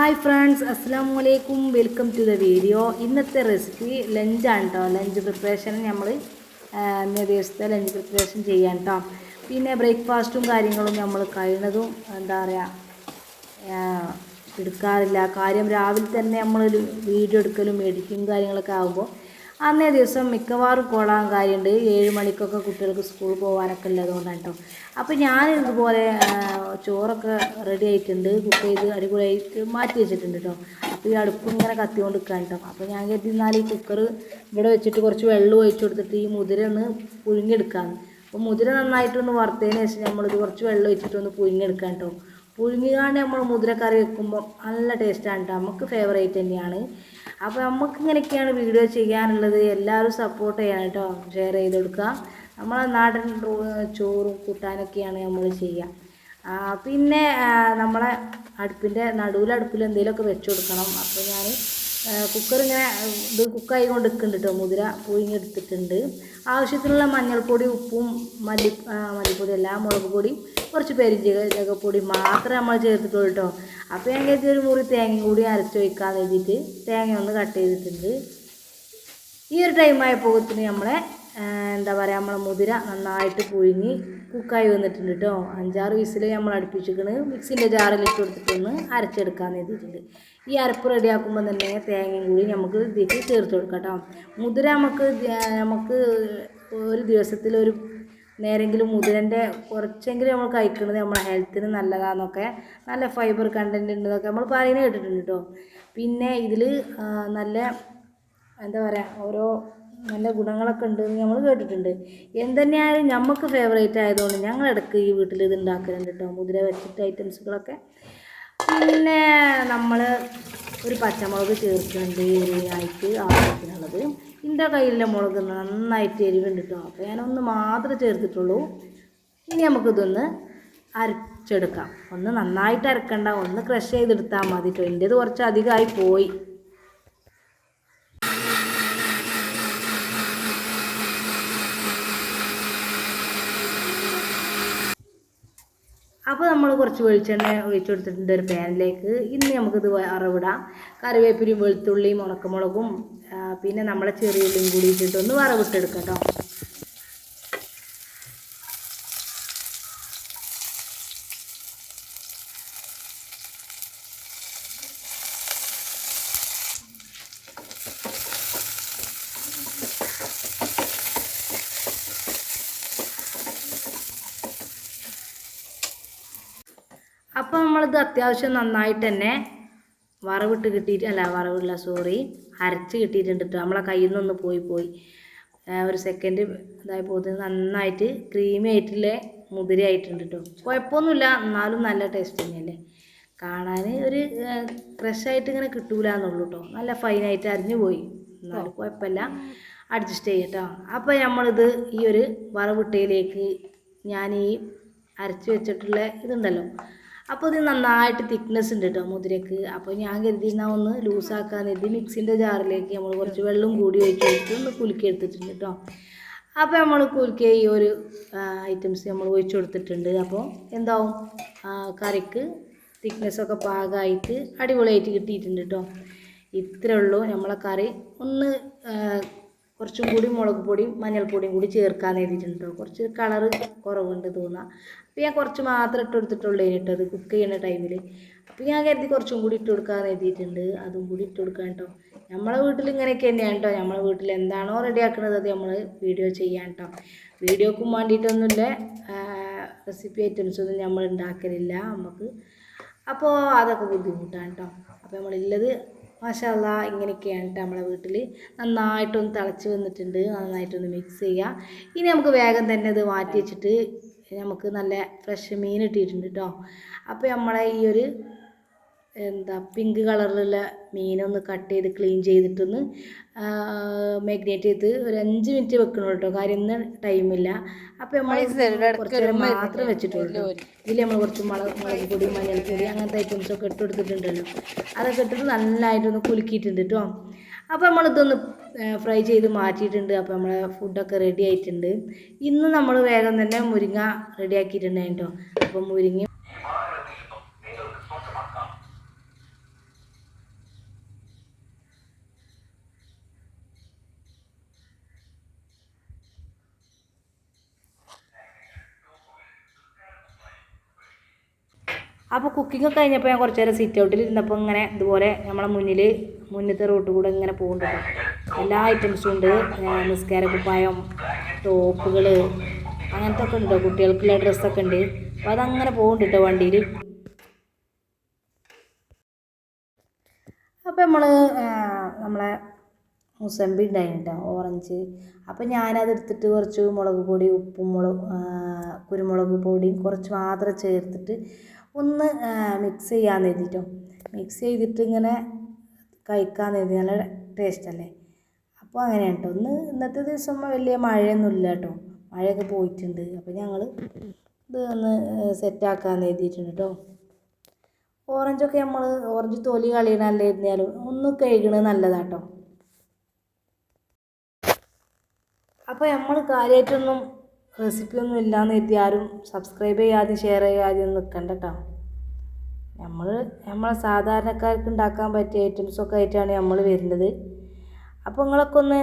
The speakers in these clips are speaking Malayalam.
ഹായ് ഫ്രണ്ട്സ് അസ്സാം വലൈക്കും വെൽക്കം ടു ദ വീഡിയോ ഇന്നത്തെ റെസിപ്പി ലഞ്ചാണ് കേട്ടോ ലഞ്ച് പ്രിപ്പറേഷൻ നമ്മൾ ഇന്നേ ദിവസത്തെ ലഞ്ച് പ്രിപ്പറേഷൻ ചെയ്യാൻ കേട്ടോ പിന്നെ ബ്രേക്ക്ഫാസ്റ്റും കാര്യങ്ങളും നമ്മൾ കഴിയുന്നതും എന്താ പറയുക എടുക്കാറില്ല. കാര്യം രാവിലെ തന്നെ നമ്മളൊരു വീഡിയോ എടുക്കലും എഡിറ്റിങ് കാര്യങ്ങളൊക്കെ ആകുമ്പോൾ അന്നേ ദിവസം മിക്കവാറും കോളാൻ കാര്യമുണ്ട്. ഏഴ് മണിക്കൊക്കെ കുട്ടികൾക്ക് സ്കൂളിൽ പോകാനൊക്കെ ഉള്ളതുകൊണ്ടാണ് കേട്ടോ അപ്പോൾ ഞാൻ ഇതുപോലെ ചോറൊക്കെ റെഡി ആയിട്ടുണ്ട്. കുക്ക് ചെയ്ത് അടിപൊളിയായിട്ട് മാറ്റി വെച്ചിട്ടുണ്ട് കേട്ടോ അപ്പോൾ ഈ അടുപ്പ് ഇങ്ങനെ കത്തിക്കൊണ്ട് നിൽക്കാൻ കേട്ടോ അപ്പോൾ ഞാൻ കരുതി ഈ കുക്കർ ഇവിടെ വെച്ചിട്ട് കുറച്ച് വെള്ളം ഒഴിച്ചു കൊടുത്തിട്ട് ഈ മുതിര ഒന്ന് പുഴുങ്ങിയെടുക്കാമെന്ന് അപ്പോൾ മുതിര നന്നായിട്ടൊന്ന് വറുത്തതിന് ശേഷം നമ്മളിത് കുറച്ച് വെള്ളം ഒഴിച്ചിട്ടൊന്ന് പുഴുങ്ങിയെടുക്കാം കേട്ടോ പുഴുങ്ങിക്കാണ്ട് നമ്മൾ മുതിരക്കറി കറി വെക്കുമ്പോൾ നല്ല ടേസ്റ്റാണ് കേട്ടോ നമുക്ക് ഫേവറേറ്റ് തന്നെയാണ്. അപ്പോൾ നമുക്ക് ഇങ്ങനെയൊക്കെയാണ് വീഡിയോ ചെയ്യാനുള്ളത്. എല്ലാവരും സപ്പോർട്ട് ചെയ്യണം കേട്ടോ ഷെയർ ചെയ്ത് കൊടുക്കുക. നമ്മളെ നാടൻ ചോറും കൂട്ടാനൊക്കെയാണ് നമ്മൾ ചെയ്യുക. പിന്നെ നമ്മളെ അടുപ്പിന്റെ നടുവിൽ അടുപ്പിൽ എന്തെങ്കിലുമൊക്കെ വെച്ച് കൊടുക്കണം. അപ്പോൾ ഞാൻ കുക്കർ ഇങ്ങനെ ഇത് കുക്കായി കൊണ്ട് നിൽക്കുന്നുണ്ട് കേട്ടോ മുതിര പുഴുങ്ങിയെടുത്തിട്ടുണ്ട്. ആവശ്യത്തിനുള്ള മഞ്ഞൾപ്പൊടി ഉപ്പും മല്ലി മല്ലിപ്പൊടി എല്ലാം മുളക് പൊടി കുറച്ച് പെരിഞ്ചീരകപ്പൊടി മാത്രമേ നമ്മൾ ചേർത്തിട്ടുള്ളൂ കേട്ടോ. അപ്പോൾ ഞാൻ കരുതി ഒരു മുറി തേങ്ങയും കൂടി അരച്ച് വയ്ക്കാൻ എഴുതിയിട്ട് തേങ്ങ ഒന്ന് കട്ട് ചെയ്തിട്ടുണ്ട്. ഈ ഒരു ടൈം ആയപ്പോഴത്തിന് നമ്മളെ എന്താ പറയുക നമ്മളെ മുതിര നന്നായിട്ട് പുഴുങ്ങി കുക്കായി വന്നിട്ടുണ്ട് കേട്ടോ. അഞ്ചാറ് വിസിൽ നമ്മൾ അടുപ്പിച്ചിരിക്കണ്. മിക്സിന്റെ ജാറിലിട്ട് കൊടുത്തിട്ടൊന്ന് അരച്ചെടുക്കാൻ എഴുതിയിട്ടുണ്ട് ഈ അരപ്പ് റെഡിയാക്കുമ്പോൾ തന്നെ തേങ്ങയും കൂടി നമുക്ക് ഇതിലേക്ക് ചേർത്ത് കൊടുക്കാം കേട്ടോ. മുതിര നമുക്ക് നമുക്ക് ഒരു ദിവസത്തിലൊരു നേരെങ്കിലും മുതിരന്റെ കുറച്ചെങ്കിലും നമ്മൾ കഴിക്കുന്നത് നമ്മുടെ ഹെൽത്തിന് നല്ലതാണെന്നൊക്കെ നല്ല ഫൈബർ കണ്ടന്റ് ഉണ്ടെന്നൊക്കെ നമ്മൾ പറയുന്നത് കേട്ടിട്ടുണ്ട് കേട്ടോ പിന്നെ ഇതിൽ നല്ല എന്താ പറയുക ഓരോ നല്ല ഗുണങ്ങളൊക്കെ ഉണ്ട് എന്ന് നമ്മൾ കേട്ടിട്ടുണ്ട്. എന്തുതന്നെയായാലും നമുക്ക് ഫേവറേറ്റ് ആയതുകൊണ്ട് ഞങ്ങൾ ഇടയ്ക്ക് ഈ വീട്ടിൽ ഇത് ഉണ്ടാക്കലുണ്ട് കേട്ടോ മുതിര വെച്ചിട്ട് ഐറ്റംസുകളൊക്കെ പിന്നെ നമ്മൾ ഒരു പച്ചമുളക് ചേർക്കുന്നുണ്ട് എരിവിനായിട്ട് ആവശ്യത്തിനുള്ളത് എന്റെ കയ്യിലെ മുളക് നന്നായിട്ട് എരിവുണ്ട് കേട്ടോ അപ്പോൾ ഞാനൊന്ന് മാത്രമേ ചേർത്തിട്ടുള്ളൂ. ഇനി നമുക്കിതൊന്ന് അരച്ചെടുക്കാം. ഒന്ന് നന്നായിട്ട് അരക്കണ്ട. ഒന്ന് ക്രഷ് ചെയ്തെടുത്താൽ മതി കേട്ടോ എന്റേത് കുറച്ച് അധികമായി പോയി. അപ്പോൾ നമ്മൾ കുറച്ച് വെളിച്ചെണ്ണ ഒഴിച്ച് കൊടുത്തിട്ടുണ്ട് ഒരു പാനിലേക്ക്. ഇന്ന് നമുക്കിത് വറവിടാം കറിവേപ്പിലും വെളുത്തുള്ളിയും ഉണക്കമുളകും പിന്നെ നമ്മളെ ചെറിയ ഉള്ളിയും കൂടി ഇട്ടിട്ടൊന്ന് വറവിട്ടെടുക്കാം കേട്ടോ അപ്പോൾ നമ്മളിത് അത്യാവശ്യം നന്നായിട്ട് തന്നെ വറവിട്ട് കിട്ടിയിട്ട് അല്ല വറവില്ല സോറി അരച്ച് കിട്ടിയിട്ടുണ്ട് കേട്ടോ നമ്മളെ കയ്യിൽ നിന്നൊന്ന് പോയി പോയി. ഒരു സെക്കൻഡ് ഇതായി പോകുന്നത് നന്നായിട്ട് ക്രീമി ആയിട്ടുള്ള മുതിര ആയിട്ടുണ്ട് കേട്ടോ കുഴപ്പമൊന്നുമില്ല എന്നാലും നല്ല ടേസ്റ്റ് തന്നെയല്ലേ. കാണാൻ ഒരു ഫ്രഷായിട്ട് ഇങ്ങനെ കിട്ടൂല എന്നുള്ളൂ കേട്ടോ നല്ല ഫൈനായിട്ട് അരിഞ്ഞു പോയി. എന്നാലും കുഴപ്പമില്ല. അഡ്ജസ്റ്റ് ചെയ്യട്ടോ അപ്പോൾ നമ്മളിത് ഈ ഒരു വറവിട്ടയിലേക്ക് ഞാൻ ഈ അരച്ച് വെച്ചിട്ടുള്ള ഇതുണ്ടല്ലോ അപ്പോൾ ഇത് നന്നായിട്ട് തിക്നെസ് ഉണ്ട് കേട്ടോ മുതിരക്ക്. അപ്പോൾ ഞാൻ കരുതി എന്നാൽ ഒന്ന് ലൂസാക്കാൻ കരുതി. മിക്സിന്റെ ജാറിലേക്ക് നമ്മൾ കുറച്ച് വെള്ളം കൂടി ഒഴിച്ച് ഒഴിച്ച് ഒന്ന് കുലുക്കി എടുത്തിട്ടുണ്ട് കേട്ടോ അപ്പോൾ നമ്മൾ കുലുക്കിയ ഈ ഒരു ഐറ്റംസ് നമ്മൾ ഒഴിച്ചു കൊടുത്തിട്ടുണ്ട്. അപ്പോൾ എന്താവും? കറിക്ക് തിക്നെസ്സൊക്കെ പാകമായിട്ട് അടിപൊളിയായിട്ട് കിട്ടിയിട്ടുണ്ട് കേട്ടോ ഇത്രേ ഉള്ളൂ നമ്മളെ കറി. ഒന്ന് കുറച്ചും കൂടി മുളക് പൊടിയും മഞ്ഞൾപ്പൊടിയും കൂടി ചേർക്കാൻ എഴുതിയിട്ടുണ്ട്. കുറച്ച് കളറ് കുറവുണ്ട് തോന്നുക അപ്പോൾ ഞാൻ കുറച്ച് മാത്രം ഇട്ട് കൊടുത്തിട്ടുള്ളൂ അത് കുക്ക് ചെയ്യുന്ന ടൈമിൽ അപ്പോൾ ഞാൻ കരുതി കുറച്ചും കൂടി ഇട്ട് കൊടുക്കാൻ എഴുതിയിട്ടുണ്ട്. അതും കൂടി ഇട്ട് കൊടുക്കാൻ കേട്ടോ നമ്മളെ വീട്ടിൽ ഇങ്ങനെയൊക്കെ തന്നെയാണ് കേട്ടോ നമ്മളെ വീട്ടിൽ എന്താണോ റെഡിയാക്കുന്നത് അത് നമ്മൾ വീഡിയോ ചെയ്യാൻ കേട്ടോ വീഡിയോക്കും വേണ്ടിയിട്ടൊന്നുമില്ല റെസിപ്പി ഐറ്റംസ് ഒന്നും നമ്മൾ ഉണ്ടാക്കലില്ല. നമുക്ക് അപ്പോൾ അതൊക്കെ ബുദ്ധിമുട്ടാണ് കേട്ടോ അപ്പോൾ നമ്മളുള്ളത് മാഷല്ല ഇങ്ങനെയൊക്കെയാണ് കേട്ടോ നമ്മളെ വീട്ടിൽ നന്നായിട്ടൊന്ന് തിളച്ച് വന്നിട്ടുണ്ട്. നന്നായിട്ടൊന്ന് മിക്സ് ചെയ്യുക ഇനി നമുക്ക് വേഗം തന്നെ ഇത് മാറ്റി വെച്ചിട്ട് നമുക്ക് നല്ല ഫ്രഷ് മീൻ ഇട്ടിട്ടുണ്ട് കേട്ടോ അപ്പോൾ നമ്മളെ ഈ ഒരു എന്താ പിങ്ക് കളറിലുള്ള മീനൊന്ന് കട്ട് ചെയ്ത് ക്ലീൻ ചെയ്തിട്ടൊന്ന് മാഗ്നേറ്റ് ചെയ്ത് ഒരു അഞ്ച് മിനിറ്റ് വെക്കണം കേട്ടോ കാര്യം ഇന്ന് ടൈമില്ല അപ്പോൾ നമ്മൾ കുറച്ച് നേരം മാത്രം വെച്ചിട്ടുള്ളൂ. ഇതിൽ നമ്മൾ കുറച്ച് മുളക് മുളക് പൊടി മഞ്ഞൾപ്പൊടി അങ്ങനത്തെ ഐറ്റംസ് ഒക്കെ ഇട്ട് കൊടുത്തിട്ടുണ്ടല്ലോ. അതൊക്കെ ഇട്ടിട്ട് നല്ലതായിട്ടൊന്ന് കുലുക്കിയിട്ടുണ്ട് കേട്ടോ അപ്പോൾ നമ്മളിതൊന്ന് ഫ്രൈ ചെയ്ത് മാറ്റിയിട്ടുണ്ട്. അപ്പോൾ നമ്മളെ ഫുഡൊക്കെ റെഡി ആയിട്ടുണ്ട്. ഇന്ന് നമ്മൾ വേഗം തന്നെ മുരിങ്ങ റെഡി കേട്ടോ അപ്പോൾ മുരിങ്ങ അപ്പോൾ കുക്കിംഗ് ഒക്കെ കഴിഞ്ഞപ്പോൾ ഞാൻ കുറച്ച് നേരം സിറ്റ് ഔട്ടിൽ ഇരുന്നപ്പോൾ ഇങ്ങനെ ഇതുപോലെ നമ്മളെ മുന്നിൽ മുന്നത്തെ റോട്ട് കൂടെ ഇങ്ങനെ പോകുന്നുണ്ട് എല്ലാ ഐറ്റംസും ഉണ്ട്. നിസ്കാര കുപ്പായം ടോപ്പുകൾ അങ്ങനത്തെ ഒക്കെ ഉണ്ട് കുട്ടികൾക്കുള്ള ഡ്രസ്സൊക്കെ ഉണ്ട്. അപ്പോൾ അതങ്ങനെ പോകുന്നുണ്ട് കേട്ടോ വണ്ടിയിൽ അപ്പോൾ നമ്മൾ നമ്മളെ മുസമ്പി ഉണ്ടായിട്ടോ ഓറഞ്ച്. അപ്പോൾ ഞാനത് എടുത്തിട്ട് കുറച്ച് മുളക് പൊടി ഉപ്പും മുളക് കുരുമുളക് പൊടിയും കുറച്ച് മാത്രം ചേർത്തിട്ട് ഒന്ന് മിക്സ് ചെയ്യാമെന്ന് കരുതിയിട്ടോ മിക്സ് ചെയ്തിട്ട് ഇങ്ങനെ കഴിക്കാമെന്ന് എഴുതി. നല്ല ടേസ്റ്റല്ലേ അപ്പോൾ അങ്ങനെയാണ് കേട്ടോ ഒന്ന് ഇന്നത്തെ ദിവസം വലിയ മഴയൊന്നും ഇല്ല കേട്ടോ മഴയൊക്കെ പോയിട്ടുണ്ട്. അപ്പോൾ ഞങ്ങൾ ഇത് ഒന്ന് സെറ്റാക്കാമെന്ന് എഴുതിയിട്ടുണ്ട് കേട്ടോ ഓറഞ്ചൊക്കെ നമ്മൾ ഓറഞ്ച് തൊലി കളയണല്ലേ ഇരുന്നാലും ഒന്ന് കഴുകണത് നല്ലതാട്ടോ അപ്പോൾ നമ്മൾ കാര്യമായിട്ടൊന്നും റെസിപ്പി ഒന്നും ഇല്ലയെന്ന് കരുതി ആരും സബ്സ്ക്രൈബ് ചെയ്യാതെ ഷെയർ ചെയ്യാതെ ഒന്നും നിൽക്കണ്ട കേട്ടോ നമ്മൾ നമ്മളെ സാധാരണക്കാർക്ക് ഉണ്ടാക്കാൻ പറ്റിയ ഐറ്റംസൊക്കെ ആയിട്ടാണ് നമ്മൾ വരുന്നത്. അപ്പോൾ നിങ്ങളൊക്കെ ഒന്ന്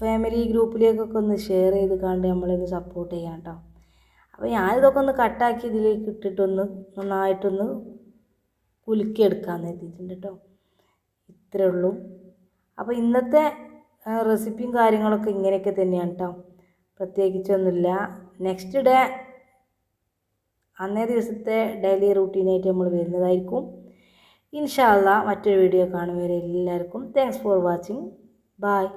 ഫാമിലി ഗ്രൂപ്പിലേക്കൊക്കെ ഒന്ന് ഷെയർ ചെയ്ത് കണ്ട് നമ്മളൊന്ന് സപ്പോർട്ട് ചെയ്യാം കേട്ടോ അപ്പോൾ ഞാനിതൊക്കെ ഒന്ന് കട്ടാക്കി ഇതിലേക്ക് ഇട്ടിട്ടൊന്ന് നന്നായിട്ടൊന്ന് കുലുക്കിയെടുക്കാമെന്ന് എത്തിയിട്ടുണ്ട് കേട്ടോ ഇത്രയേ ഉള്ളൂ. അപ്പോൾ ഇന്നത്തെ റെസിപ്പിയും കാര്യങ്ങളൊക്കെ ഇങ്ങനെയൊക്കെ തന്നെയാണ് കേട്ടോ പ്രത്യേകിച്ചൊന്നുമില്ല. നെക്സ്റ്റ് ഡേ അന്നേ ദിവസത്തെ ഡെയിലി റൂട്ടീനായിട്ട് നമ്മൾ വരുന്നതായിരിക്കും. ഇൻഷാല്ല മറ്റൊരു വീഡിയോ കാണുവരെ എല്ലാവർക്കും താങ്ക്സ് ഫോർ വാച്ചിങ് ബായ്